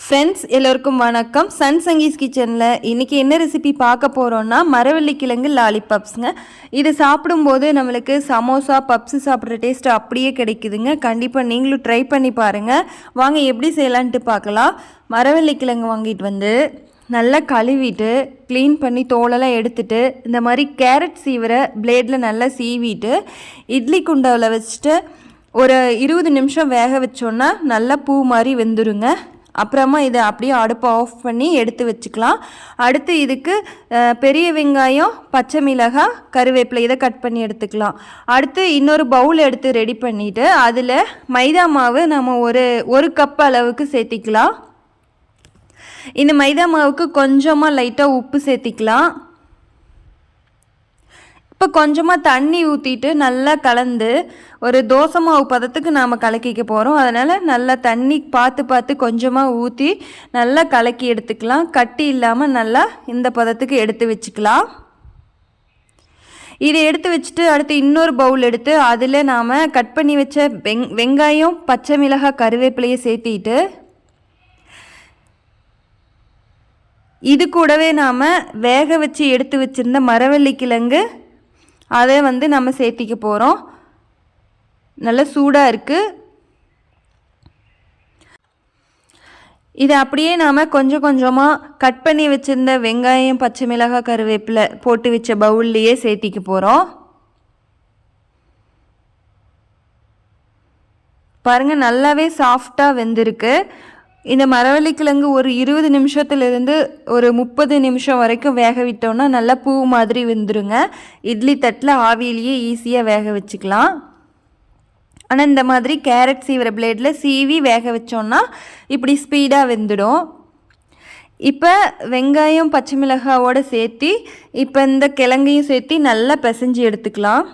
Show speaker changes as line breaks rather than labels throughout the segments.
Friends எல்லோருக்கும் வணக்கம். Sun Sanghis கிச்சனில் இன்றைக்கி என்ன ரெசிபி பார்க்க போகிறோன்னா மரவள்ளி கிழங்கு லாலிபப்ஸுங்க இது சாப்பிடும்போது நம்மளுக்கு சமோசா பப்ஸு சாப்பிட்ற டேஸ்ட் அப்படியே கிடைக்குதுங்க. கண்டிப்பாக நீங்களும் ட்ரை பண்ணி பாருங்கள் வாங்க எப்படி செய்யலான்ட்டு பார்க்கலாம். மரவள்ளி கிழங்கு வாங்கிட்டு வந்து நல்லா கழுவிட்டு க்ளீன் பண்ணி தோலெல்லாம் எடுத்துட்டு இந்த மாதிரி கேரட் சீவரை பிளேடில் நல்லா சீவிட்டு இட்லி குண்டாவில் வச்சுட்டு ஒரு இருபது நிமிஷம் வேக வச்சோன்னா நல்லா பூ மாதிரி வெந்துருங்க. அப்புறமா இதை அப்படியே அடுப்பை ஆஃப் பண்ணி எடுத்து வச்சுக்கலாம். அடுத்து இதுக்கு பெரிய வெங்காயம் பச்சை மிளகாய் கருவேப்பிலை இதை கட் பண்ணி எடுத்துக்கலாம். அடுத்து இன்னொரு பவுல் எடுத்து ரெடி பண்ணிவிட்டு அதில் மைதா மாவு நம்ம ஒரு ஒரு கப் அளவுக்கு சேர்த்திக்கலாம். இந்த மைதா மாவுக்கு கொஞ்சமாக லைட்டாக உப்பு சேர்த்திக்கலாம். இப்போ கொஞ்சமாக தண்ணி ஊற்றிட்டு நல்லா கலந்து ஒரு தோசை மாவு பதத்துக்கு நாம் கலக்கிக்க போகிறோம் அதனால் நல்லா தண்ணி பார்த்து பார்த்து கொஞ்சமாக ஊற்றி நல்லா கலக்கி எடுத்துக்கலாம். கட்டி இல்லாமல் நல்லா இந்த பதத்துக்கு எடுத்து வச்சுக்கலாம். இதை எடுத்து வச்சுட்டு அடுத்து இன்னொரு பவுல் எடுத்து அதில் நாம் கட் பண்ணி வச்ச வெங் வெங்காயம் பச்சை மிளகாய் கருவேப்பிலையை சேர்த்திட்டு இது கூடவே நாம் வேக வச்சு எடுத்து வச்சுருந்த மரவள்ளி கிழங்கு அதை வந்து நம்ம சேர்த்திக்க போகிறோம் நல்லா சூடாக இருக்குது இதை அப்படியே நாம் கொஞ்சம் கொஞ்சமாக கட் பண்ணி வச்சுருந்த வெங்காயம் பச்சை மிளகாய் கருவேப்பிலை போட்டு வச்ச பவுல்லையே சேர்த்திக்க போகிறோம் பாருங்கள் நல்லாவே சாஃப்டாக வெந்திருக்கு. இந்த மரவள்ளி கிழங்கு ஒரு இருபது நிமிஷத்துலேருந்து ஒரு முப்பது நிமிஷம் வரைக்கும் வேக விட்டோம்னா நல்லா பூ மாதிரி வெந்துருங்க. இட்லி தட்டில் ஆவியிலேயே ஈஸியாக வேக வச்சுக்கலாம். ஆனால் இந்த மாதிரி கேரட் சீவிர பிளேடில் சீவி வேக வச்சோன்னா இப்படி ஸ்பீடாக வெந்துடும். இப்போ வெங்காயம் பச்சை மிளகாவோடு சேர்த்து இப்போ இந்த கிழங்கையும் சேர்த்து நல்லா பிசைஞ்சு எடுத்துக்கலாம்.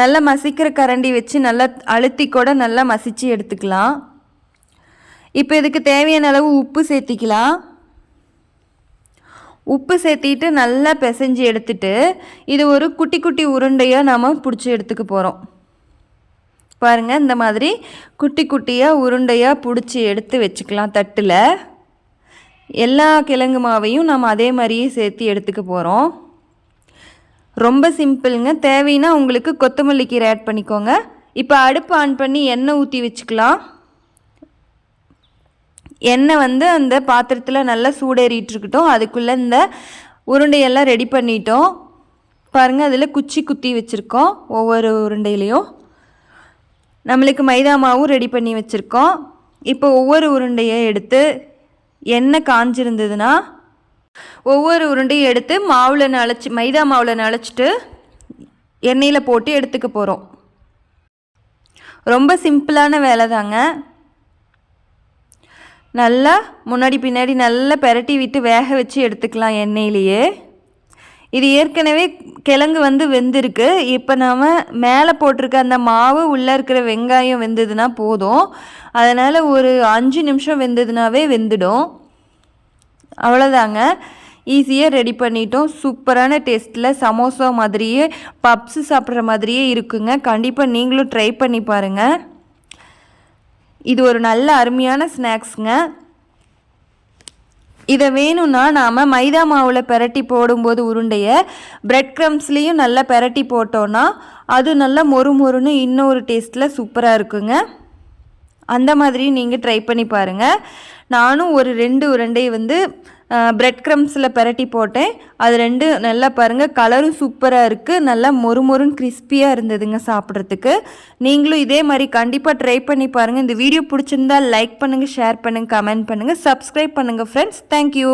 நல்லா மசிக்கிற கரண்டி வச்சு நல்லா அழுத்தி கூட நல்லா மசித்து எடுத்துக்கலாம். இப்போ இதுக்கு தேவையான அளவு உப்பு சேர்த்திக்கலாம். உப்பு சேர்த்திட்டு நல்லா பிசைஞ்சு எடுத்துட்டு இது ஒரு குட்டி குட்டி உருண்டையாக நாம் பிடிச்சி எடுத்துக்க போகிறோம் பாருங்கள் இந்த மாதிரி குட்டி குட்டியாக உருண்டையாக பிடிச்சி எடுத்து வச்சுக்கலாம் தட்டில். எல்லா கிழங்கு மாவையும் நம்ம அதே மாதிரியே சேர்த்து எடுத்துக்க போகிறோம் ரொம்ப சிம்பிளுங்க. தேவைன்னா உங்களுக்கு கொத்தமல்லி கீரை ஆட் பண்ணிக்கோங்க. இப்போ அடுப்பு ஆன் பண்ணி எண்ணெய் ஊற்றி வச்சுக்கலாம். எண்ணெய் வந்து அந்த பாத்திரத்தில் நல்லா சூடேறிட்டுருக்கட்டும். அதுக்குள்ளே இந்த உருண்டையெல்லாம் ரெடி பண்ணிட்டோம். பாருங்கள் அதில் குச்சி குத்தி வச்சுருக்கோம். ஒவ்வொரு உருண்டையிலையும். நம்மளுக்கு மைதா மாவும் ரெடி பண்ணி வச்சுருக்கோம். இப்போ ஒவ்வொரு உருண்டையை எடுத்து எண்ணெய் காஞ்சிருந்ததுன்னா ஒவ்வொரு உருண்டையும் எடுத்து மாவில் நனைச்சி மைதா மாவில் நனைச்சிட்டு எண்ணெயில் போட்டு எடுத்துக்க போகிறோம் ரொம்ப சிம்பிளான வேலை தாங்க நல்லா முன்னாடி பின்னாடி நல்லா பெரட்டி விட்டு வேக வச்சு எடுத்துக்கலாம் எண்ணெயிலேயே. இது ஏற்கனவே கிழங்கு வந்து வெந்திருக்கு. இப்போ நாம் மேலே போட்டிருக்க அந்த மாவு உள்ளே இருக்கிற வெங்காயம் வெந்ததுன்னா போதும். அதனால் ஒரு அஞ்சு நிமிஷம் வெந்ததுனாவே வெந்துடும். அவ்வளோதாங்க ஈஸியாக ரெடி பண்ணிட்டோம். சூப்பரான டேஸ்ட்டில் சமோசா மாதிரியே பப்ஸு சாப்பிட்ற மாதிரியே இருக்குங்க. கண்டிப்பாக நீங்களும் ட்ரை பண்ணி பாருங்கள் இது ஒரு நல்ல அருமையான ஸ்நாக்ஸுங்க. இதை வேணும்னா நாம் மைதா மாவில் பெரட்டி போடும்போது உருண்டையை ப்ரெட் க்ரம்ஸ்லேயும் நல்லா பெரட்டி போட்டோன்னா அது நல்லா மொறு மொறுன்னு இன்னொரு டேஸ்ட்டில் சூப்பராக இருக்குங்க. அந்த மாதிரி நீங்கள் ட்ரை பண்ணி பாருங்கள் நானும் ஒரு ரெண்டு உருண்டையை வந்து ப்ரெட் க்ரம்ஸில் பெரட்டி போட்டேன். அது ரெண்டு நல்லா பாருங்கள் கலரும் சூப்பராக இருக்குது நல்லா மொறு மொறுன்னு கிறிஸ்பியாக இருந்ததுங்க சாப்பிட்றதுக்கு. நீங்களும் இதே மாதிரி கண்டிப்பாக ட்ரை பண்ணி பாருங்கள் இந்த வீடியோ பிடிச்சிருந்தால் லைக் பண்ணுங்கள் ஷேர் பண்ணுங்கள் கமெண்ட் பண்ணுங்கள் சப்ஸ்கிரைப் பண்ணுங்கள் ஃப்ரெண்ட்ஸ் தேங்க்யூ